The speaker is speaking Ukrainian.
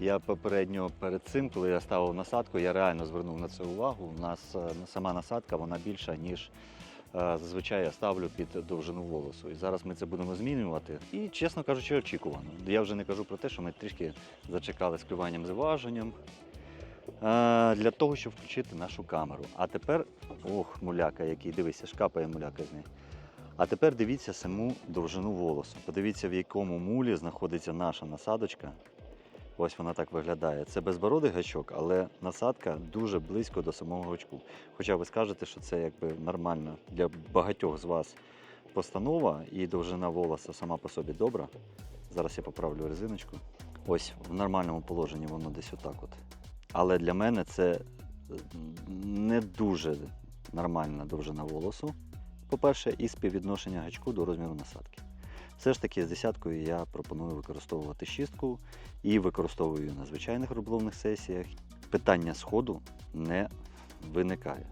Я попередньо перед цим, коли я ставив насадку, я реально звернув на це увагу. У нас е, сама насадка вона більша, ніж е, зазвичай я ставлю під довжину волосу. І зараз ми це будемо змінювати. І, чесно кажучи, очікувано. Я вже не кажу про те, що ми трішки зачекали з клюванням з важенням. е, Для того, щоб включити нашу камеру. А тепер, ох, муляка, який, дивися, шкапає муляка з неї. А тепер дивіться саму довжину волосу. Подивіться, в якому мулі знаходиться наша насадочка. Ось вона так виглядає. Це безбородий гачок, але насадка дуже близько до самого гачку. Хоча ви скажете, що це якби нормально для багатьох з вас постанова і довжина волоса сама по собі добра. Зараз я поправлю резиночку. Ось в нормальному положенні воно десь отак от. Але для мене це е, не дуже нормальна довжина волосу. По-перше, і співвідношення гачку до розміру насадки. Все ж таки з десяткою я пропоную використовувати шістку і використовую на звичайних рубловних сесіях. Питання сходу не виникає.